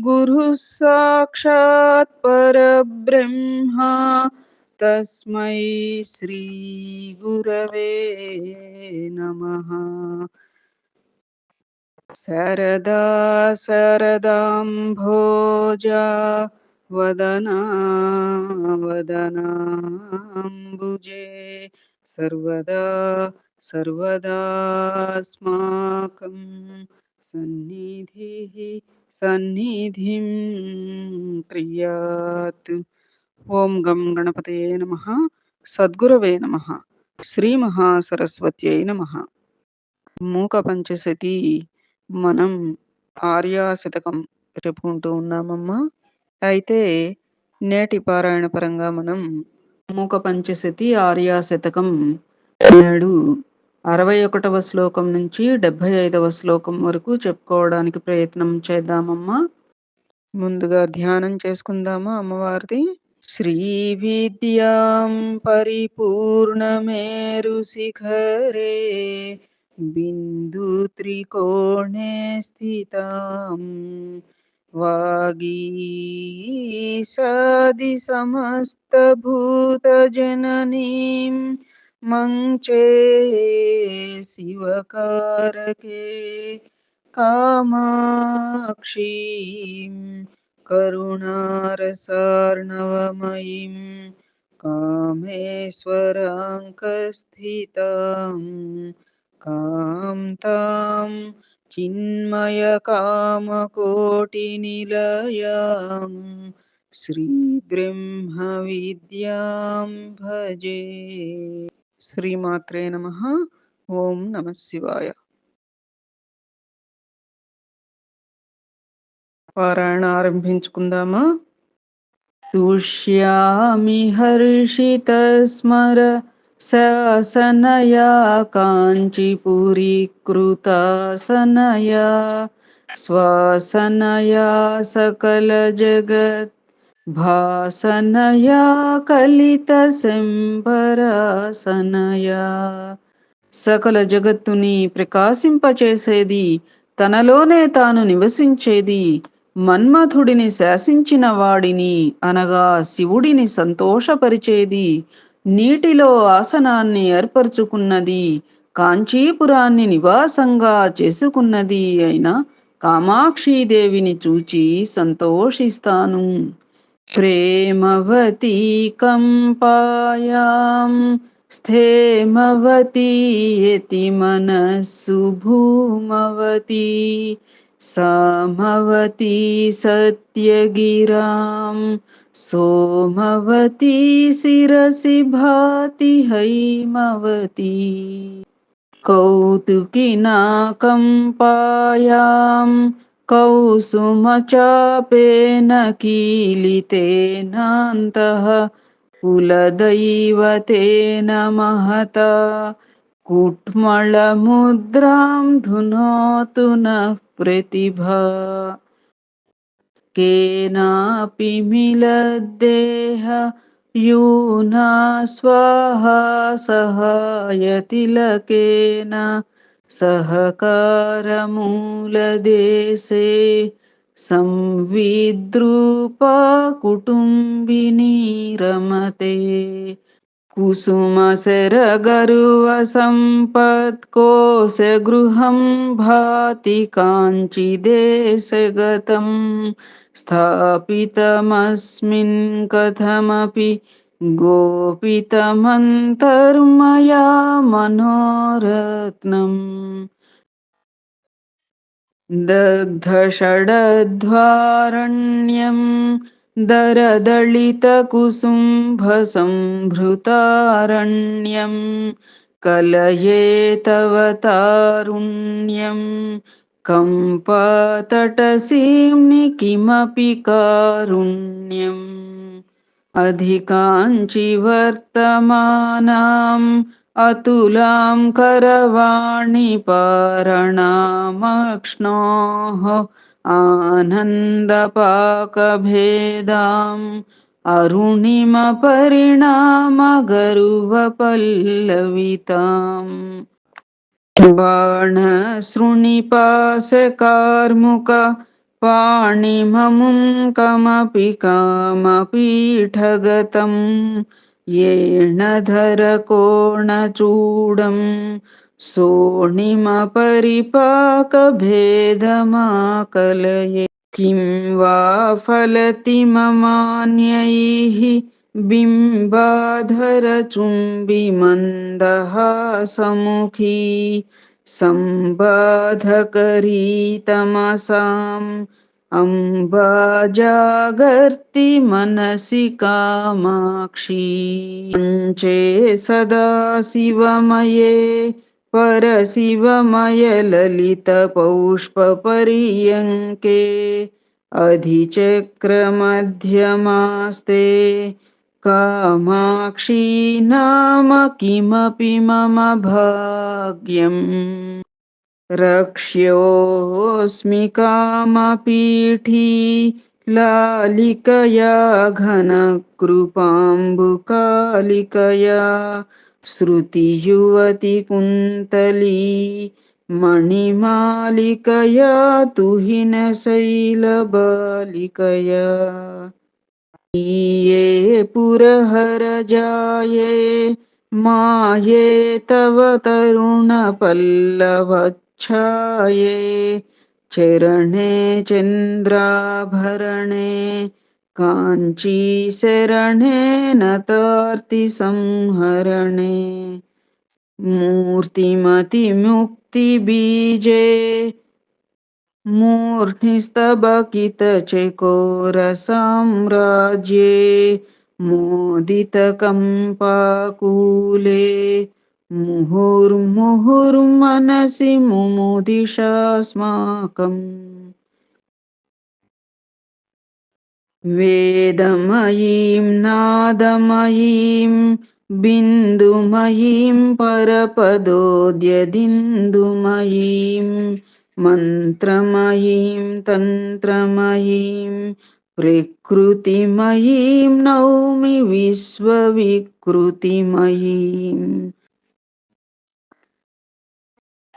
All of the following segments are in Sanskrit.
गुरुः साक्षात् परब्रह्मा। तस्मै श्रीगुरवे नमः। सरदा सरदाम्भोजा वदना वदनाम्बुजे। सर्वदा सर्वदास्माकं सन्निधिः सन्निधिं क्रियात् ఓం గం గణపతయే నమ సద్గురవే నమ శ్రీ మహాసరస్వత్యై నమ మూక పంచశతి మనం ఆర్యా శతకం చెప్పుకుంటూ ఉన్నామమ్మా అయితే నేటి పారాయణ పరంగా మనం మూక పంచశతి ఆర్యా శతకం నేడు అరవై ఒకటవ శ్లోకం నుంచి డెబ్భై ఐదవ శ్లోకం వరకు చెప్పుకోవడానికి ప్రయత్నం చేద్దామమ్మా. ముందుగా ధ్యానం చేసుకుందామా అమ్మవారిది? శ్రీ విద్యాం పరిపూర్ణమేరు శిఖరే బిందు త్రికోణే స్థితాం. భూత సమస్తభూతజననీం मञ्चे शिवकारके कामाक्षीम् करुणारसार्णवमयीं कामेश्वराङ्कस्थितां कां तां चिन्मयकामकोटिनिलयां श्रीब्रह्मविद्यां भजे శ్రీమాత్రే నమ. ఓం నమ శివాయ. పారాయణ ఆరంభించుకుందామా? తుష్యామి హర్షిత స్మర శాసనయా కాంచీపురీకృతాసనయా స్వాసనయా సకల జగత్ భాసనయా కలిత శంబరాసనయా సకల జగత్తుని ప్రకాశింపచేసేది తనలోనే తాను నివసించేది మన్మథుడిని శాసించిన వాడిని అనగా శివుడిని సంతోషపరిచేది నీటిలో ఆసనాన్ని ఏర్పరచుకున్నది కాంచీపురాన్ని నివాసంగా చేసుకున్నది అయిన కామాక్షీదేవిని చూచి సంతోషిస్తాను. प्रेमवती कम्पायां स्थेमवती यति मनस्सु भूमवती सामवती सत्यगिरां सोमवती शिरसि भाति हैमवती। कौतुकिना कम्पायाम् कौसुमचापेन कीलितेनान्तः कुलदैवतेन महता। कुट्मलमुद्रां धुनोतु नः प्रतिभा। केनापि मिलद्देह यूना स्वाहा सहायतिलकेन सहकारमूलदेशे संविद्रूपा कुटुम्बिनी रमते कुसुमशरगरुवसम्पत्कोशगृहं भाति काञ्चिदेशगतं स्थापितमस्मिन् कथमपि गोपितमन्तर्मया मनोरत्नम्। दग्धषडध्वारण्यम् दरदलितकुसुम्भसम्भृतारण्यं कलये तव तारुण्यं कम्पतटसीम्नि किमपि कारुण्यम् अधिकाञ्चि वर्तमानाम् अतुलां करवाणि पारणामक्ष्णोः आनन्दपाकभेदाम् अरुणिमपरिणामगरुवपल्लविताम् बाणशृणिपासकार्मुक पाणिममुं कमपि कामपीठगतं येण धरकोणचूडं सोणिमपरिपाकभेदमाकलये किं वा फलति ममान्यैः बिम्बाधरचुम्बिमन्दहासमुखी। सम्बाधकरी तमसाम् अम्बा जागर्ति मनसि कामाक्षी। पञ्चे सदा शिवमये परशिवमयललितपौष्पपर्यङ्के अधिचक्रमध्यमास्ते कामाक्षी नाम किमपि मम भाग्यम्। रक्ष्योऽस्मि कामपीठी लालिकया घनकृपाम्बुकालिकया श्रुतियुवति कुन्तली मणिमालिकया तुहिनशैलबालिकया ये पुरहरजाये माये तव तरुणपल्लवच्छाये चरणे चन्द्राभरणे काञ्चीशरणे नतार्तिसंहरणे मूर्तिमतिमुक्तिबीजे मूर्ध्निस्तबकितचकोरसाम्राज्ये मोदितकम्पाकूले मुहुर्मुहुर्मनसि मुमुदिशास्माकम् वेदमयीं नादमयीं बिन्दुमयीं परपदोद्यदिन्दुमयीं मन्त्रमयीं तन्त्रमयीं प्रकृतिमयीं नौमि विश्वविकृतिमयीं।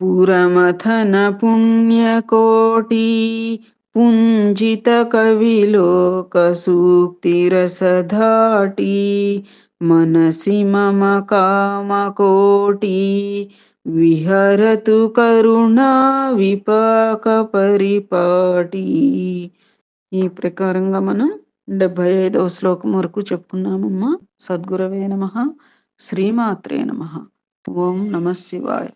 पुरमथनपुण्यकोटि पुञ्जितकविलोकसूक्तिरसधाटी मनसि मम कामकोटी విహరతు కరుణా విపాక పరిపాటి. ఈ ప్రకారంగా మనం డెబ్బై ఐదవ శ్లోకం వరకు చెప్పుకున్నామమ్మా. సద్గురవే నమ. శ్రీమాత్రే నమ. ఓం నమ శివాయ.